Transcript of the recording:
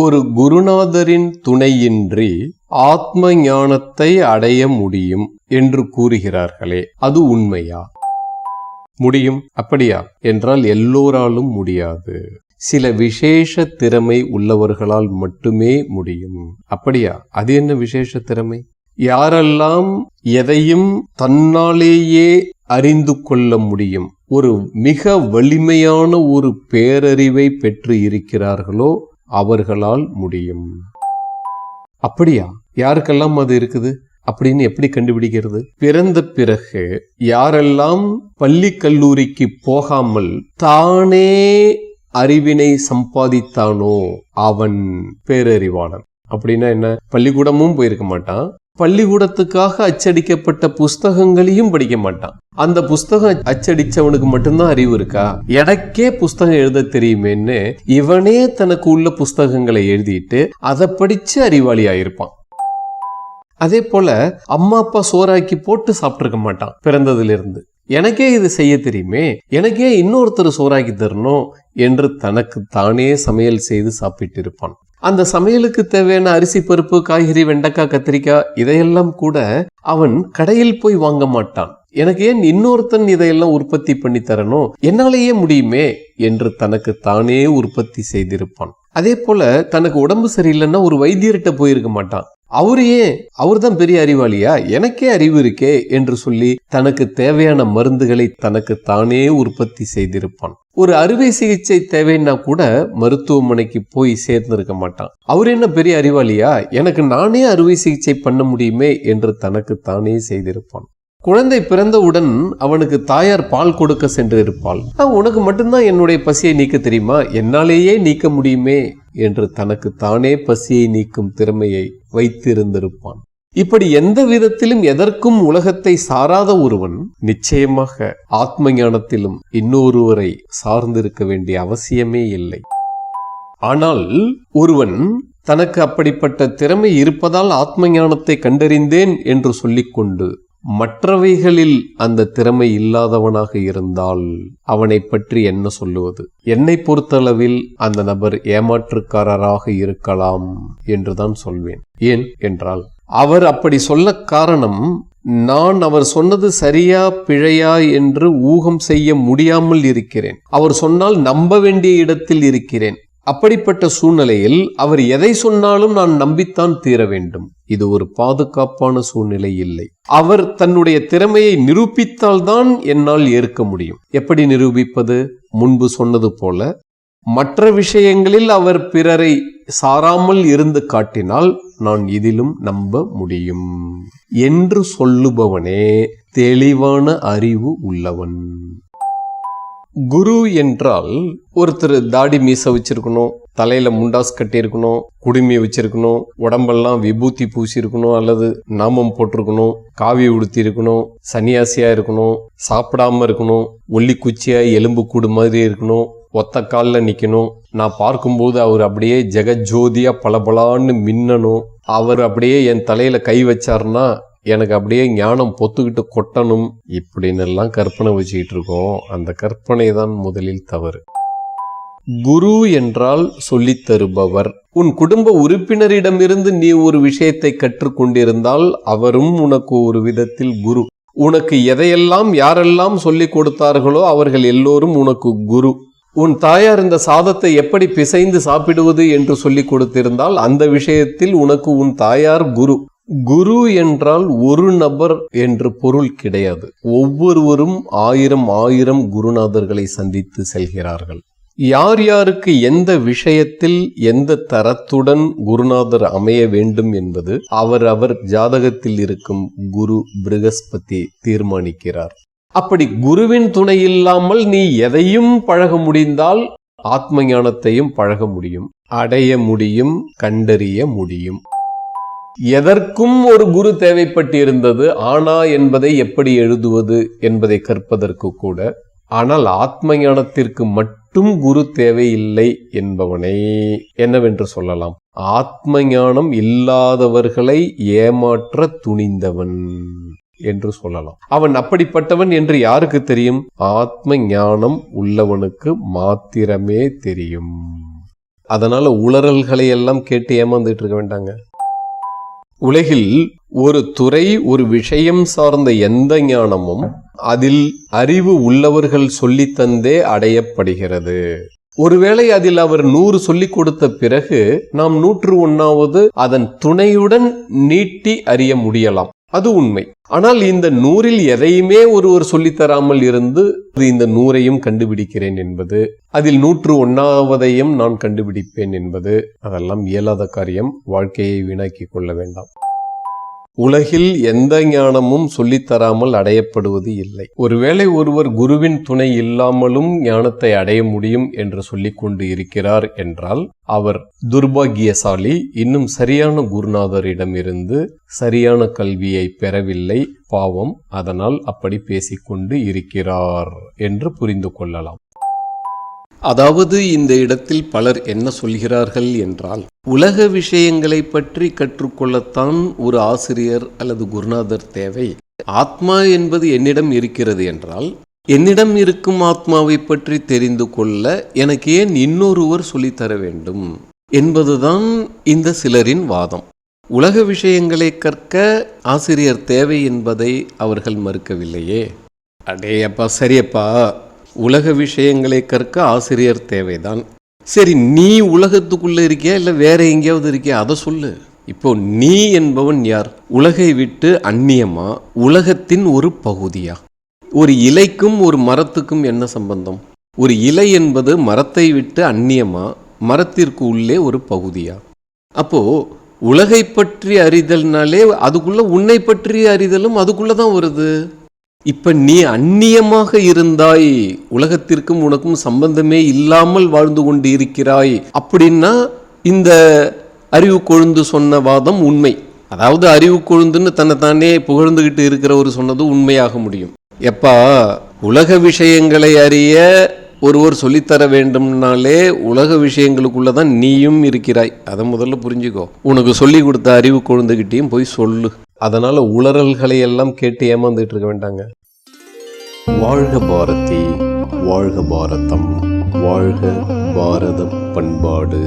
ஒரு குருநாதரின் துணையின்றி ஆத்ம ஞானத்தை அடைய முடியும் என்று கூறுகிறார்களே அது உண்மையா? முடியும். அப்படியா? என்றால் எல்லோராலும் முடியாது. சில விசேஷ திறமை உள்ளவர்களால் மட்டுமே முடியும். அப்படியா? அது என்ன விசேஷ திறமை? யாரெல்லாம் எதையும் தன்னாலேயே அறிந்து கொள்ள முடியும் ஒரு மிக வலிமையான ஒரு பேரறிவை பெற்று இருக்கிறார்களோ அவர்களால் முடியும். அப்படியா? யாருக்கெல்லாம் அது இருக்குது? அப்படின்னு எப்படி கண்டுபிடிக்கிறது? பிறந்த பிறகு யாரெல்லாம் பள்ளி கல்லூரிக்கு போகாமல் தானே அறிவினை சம்பாதித்தானோ அவன் பேரறிவாளன். அப்படின்னா என்ன? பள்ளிக்கூடமும் போயிருக்க மாட்டான். பள்ளிக்கூடத்துக்காக அச்சடிக்கப்பட்ட புஸ்தகங்களையும் படிக்க மாட்டான். அந்த புஸ்தகம் அச்சடிச்சவனுக்கு மட்டும்தான் அறிவு இருக்கா? எனக்கே புஸ்தகம் எழுத தெரியுமேன்னு இவனே தனக்கு உள்ள புஸ்தகங்களை எழுதிட்டு அதை படிச்சு அறிவாளி ஆயிருப்பான் அதே போல அம்மா அப்பா சோறாக்கி போட்டு சாப்பிட்டிருக்க மாட்டான் பிறந்ததுல இருந்து எனக்கே இது செய்ய தெரியுமே எனக்கே இன்னொருத்தர் சோறாக்கி தரணும் என்று தனக்கு தானே சமையல் செய்து சாப்பிட்டு இருப்பான் அந்த சமையலுக்கு தேவையான அரிசி பருப்பு காய்கறி வெண்டைக்காய் கத்திரிக்காய் இதையெல்லாம் கூட அவன் கடையில் போய் வாங்க மாட்டான். எனக்கு ஏன் இன்னொருத்தன் இதையெல்லாம் உற்பத்தி பண்ணி தரணும்? என்னாலேயே முடியுமே என்று தனக்கு தானே உற்பத்தி செய்திருப்பான். அதே போல தனக்கு உடம்பு சரியில்லைன்னா ஒரு வைத்தியர்கிட்ட போயிருக்க மாட்டான். அவரு ஏன்? அவர் தான் பெரிய அறிவாளியா? எனக்கே அறிவு இருக்கே என்று சொல்லி தனக்கு தேவையான மருந்துகளை தனக்கு தானே உற்பத்தி செய்திருப்பான். ஒரு அறுவை சிகிச்சை தேவைன்னா கூட மருத்துவமனைக்கு போய் சேர்ந்திருக்க மாட்டான். அவர் என்ன பெரிய அறிவாளியா? எனக்கு நானே அறுவை சிகிச்சை பண்ண முடியுமே என்று தனக்கு தானே செய்திருப்பான். குழந்தை பிறந்தவுடன் அவனுக்கு தாயார் பால் கொடுக்க சென்று இருப்பாள் உனக்கு மட்டும்தான் என்னுடைய பசியை நீக்க தெரியுமா? என்னாலேயே நீக்க முடியுமே? என்று தனக்கு தானே பசியை நீக்கும் திறமையை வைத்திருந்திருப்பான். இப்படி எந்த விதத்திலும் எதற்கும் உலகத்தை சாராத ஒருவன் நிச்சயமாக ஆத்ம ஞானத்திலும் இன்னொருவரை சார்ந்திருக்க வேண்டிய அவசியமே இல்லை. ஆனால் ஒருவன் தனக்கு அப்படிப்பட்ட திறமை இருப்பதால் ஆத்ம ஞானத்தை கண்டறிந்தேன் என்று சொல்லிக்கொண்டு மற்றவைகளில் அந்த திறமை இல்லாதவனாக இருந்தால் அவனை பற்றி என்ன சொல்லுவது? என்னை பொறுத்தளவில் அந்த நபர் ஏமாற்றுக்காரராக இருக்கலாம் என்றுதான் சொல்வேன். ஏன்? என்றால் அவர் அப்படி சொல்ல காரணம் நான் அவர் சொன்னது சரியா பிழையா என்று ஊகம் செய்ய முடியாமல் இருக்கிறேன். அவர் சொன்னால் நம்ப வேண்டிய இடத்தில் இருக்கிறேன். அப்படிப்பட்ட சூழ்நிலையில் அவர் எதை சொன்னாலும் நான் நம்பித்தான் தீர வேண்டும். இது ஒரு பாதுகாப்பான சூழ்நிலை இல்லை. அவர் தன்னுடைய திறமையை நிரூபித்தால்தான் என்னால் ஏற்க முடியும். எப்படி நிரூபிப்பது? முன்பு சொன்னது போல மற்ற விஷயங்களில் அவர் பிறரை சாராமல் இருந்து காட்டினால் நான் இதிலும் நம்ப முடியும். என்று சொல்லுபவனே தெளிவான அறிவு உள்ளவன். குரு என்றால் ஒருத்தர் தாடி மீச வச்சிருக்கணும் தலையில முண்டாஸ் கட்டியிருக்கணும் குடுமி வச்சிருக்கணும் உடம்பெல்லாம் விபூத்தி பூசியிருக்கணும் அல்லது நாமம் போட்டிருக்கணும் காவி உடுத்தி இருக்கணும் சன்னியாசியா இருக்கணும் சாப்பிடாம இருக்கணும் ஒல்லி குச்சியா எலும்பு கூடு மாதிரி இருக்கணும் ஒத்த காலில் நிற்கணும் நான் பார்க்கும்போது அவர் அப்படியே ஜெகஜோதியாக பளபளான்னு மின்னணும். அவர் அப்படியே என் தலையில் கை வச்சாருன்னா எனக்கு அப்படியே ஞானம் பொத்துக்கிட்டு கொட்டணும். இப்படின்னு எல்லாம் கற்பனை வச்சுக்கிட்டு இருக்கோம். அந்த கற்பனை தான் முதலில் தவறு. குரு என்றால் சொல்லித் தருபவர். உன் குடும்ப உறுப்பினரிடமிருந்து நீ ஒரு விஷயத்தை கற்றுக்கொண்டிருந்தால் அவரும் உனக்கு ஒரு விதத்தில் குரு. உனக்கு எதையெல்லாம் யாரெல்லாம் சொல்லிக் கொடுத்தார்களோ அவர்கள் எல்லோரும் உனக்கு குரு. உன் தாயார் இந்த சாதத்தை எப்படி பிசைந்து சாப்பிடுவது என்று சொல்லிக் கொடுத்திருந்தால் அந்த விஷயத்தில் உனக்கு உன் தாயார் குரு. குரு என்றால் ஒரு நபர் என்று பொருள் கிடையாது. ஒவ்வொருவரும் ஆயிரம் ஆயிரம் குருநாதர்களை சந்தித்து செல்கிறார்கள். யார் யாருக்கு எந்த விஷயத்தில் எந்த தரத்துடன் குருநாதர் அமைய வேண்டும் என்பது அவர் அவர் ஜாதகத்தில் இருக்கும் குரு பிருகஸ்பதி தீர்மானிக்கிறார். அப்படி குருவின் துணை இல்லாமல் நீ எதையும் பழக முடிந்தால் ஆத்ம ஞானத்தையும் பழக முடியும் அடைய முடியும் கண்டறிய முடியும். எதற்கும் ஒரு குரு தேவைப்பட்டிருந்தது ஆனா என்பதை எப்படி எழுதுவது என்பதை கற்பதற்கு கூட ஆனால் ஆத்ம ஞானத்திற்கு மட்டும் குரு தேவையில்லை என்பவனை என்னவென்று சொல்லலாம். ஆத்ம ஞானம் இல்லாதவர்களை ஏமாற்ற துணிந்தவன். என்று சொல்லலாம். அவன் அப்படிப்பட்டவன் என்று யாருக்கு தெரியும்? ஆத்ம ஞானம் உள்ளவனுக்கு மாத்திரமே தெரியும். அதனால உளறல்களை எல்லாம் கேட்டு ஏமாந்துட்டு இருக்க வேண்டாங்க. உலகில் ஒரு துறை ஒரு விஷயம் சார்ந்த எந்த ஞானமும் அதில் அறிவு உள்ளவர்கள் சொல்லித்தந்தே அடையப்படுகிறது. ஒருவேளை அதில் அவர் நூறு சொல்லிக் கொடுத்த பிறகு நாம் நூற்று ஒன்னாவது அதன் துணையுடன் நீட்டி அறிய முடியலாம். அது உண்மை. ஆனால் இந்த நூறில் எதையுமே ஒருவர் சொல்லித் தராமல் இருந்து இந்த நூறையும் கண்டுபிடிக்கிறேன் என்பது அதில் நூற்று ஒன்னாவதையும் நான் கண்டுபிடிப்பேன் என்பது அதெல்லாம் இயலாத காரியம். வாழ்க்கையை வீணாக்கி கொள்ள வேண்டாம். உலகில் எந்த ஞானமும் சொல்லித்தராமல் அடையப்படுவது இல்லை. ஒருவேளை ஒருவர் குருவின் துணை இல்லாமலும் ஞானத்தை அடைய முடியும் என்று சொல்லிக்கொண்டு இருக்கிறார் என்றால் அவர் துர்பாகியசாலி இன்னும் சரியான குருநாதரிடமிருந்து சரியான கல்வியை பெறவில்லை பாவம் அதனால் அப்படி பேசிக்கொண்டு இருக்கிறார் என்று புரிந்து கொள்ளலாம். அதாவது இந்த இடத்தில் பலர் என்ன சொல்கிறார்கள் என்றால் உலக விஷயங்களை பற்றி கற்றுக்கொள்ளத்தான் ஒரு ஆசிரியர் அல்லது குருநாதர் தேவை. ஆத்மா என்பது என்னிடம் இருக்கிறது என்றால் என்னிடம் இருக்கும் ஆத்மாவை பற்றி தெரிந்து கொள்ள எனக்கு ஏன் இன்னொருவர் சொல்லித்தர வேண்டும் என்பதுதான் இந்த சிலரின் வாதம். உலக விஷயங்களை கற்க ஆசிரியர் தேவை என்பதை அவர்கள் மறுக்கவில்லையே. அடேயப்பா சரியப்பா. உலக விஷயங்களை கற்க ஆசிரியர் தேவைதான். சரி நீ உலகத்துக்குள்ள இருக்கியா? இல்ல வேற எங்கேயாவது இருக்கியா? அதை சொல்லு. இப்போ நீ என்பவன் யார்? உலகை விட்டு அந்நியமா? உலகத்தின் ஒரு பகுதியா? ஒரு இலைக்கும் ஒரு மரத்துக்கும் என்ன சம்பந்தம்? ஒரு இலை என்பது மரத்தை விட்டு அந்நியமா? மரத்திற்கு உள்ளே ஒரு பகுதியா? அப்போ உலகை பற்றி அறிதல்னாலே அதுக்குள்ள உன்னை பற்றிய அறிதலும் அதுக்குள்ள தான் வருது. இப்ப நீ அந்நியமாக இருந்தாய் உலகத்திற்கும் உனக்கும் சம்பந்தமே இல்லாமல் வாழ்ந்து கொண்டு இருக்கிறாய் அப்படின்னா இந்த அறிவு கொழுந்து சொன்ன வாதம் உண்மை. அதாவது அறிவு கொழுந்துன்னு தன்னைத்தானே புகழ்ந்துகிட்டு இருக்கிறவர் சொன்னது உண்மையாக முடியும். எப்பா உலக விஷயங்களை அறிய ஒருவர் சொல்லித்தர வேண்டும்னாலே உலக விஷயங்களுக்குள்ள தான் நீயும் இருக்கிறாய். அதை முதல்ல புரிஞ்சுக்கோ. உனக்கு சொல்லி கொடுத்த அறிவு குழந்தைகிட்டையும் போய் சொல்லு. அதனால உளறல்களை எல்லாம் கேட்டு ஏமாந்துட்டு இருக்க வேண்டாங்க. வாழ்க பாரதி வாழ்க பாரதம் வாழ்க பாரத பண்பாடு.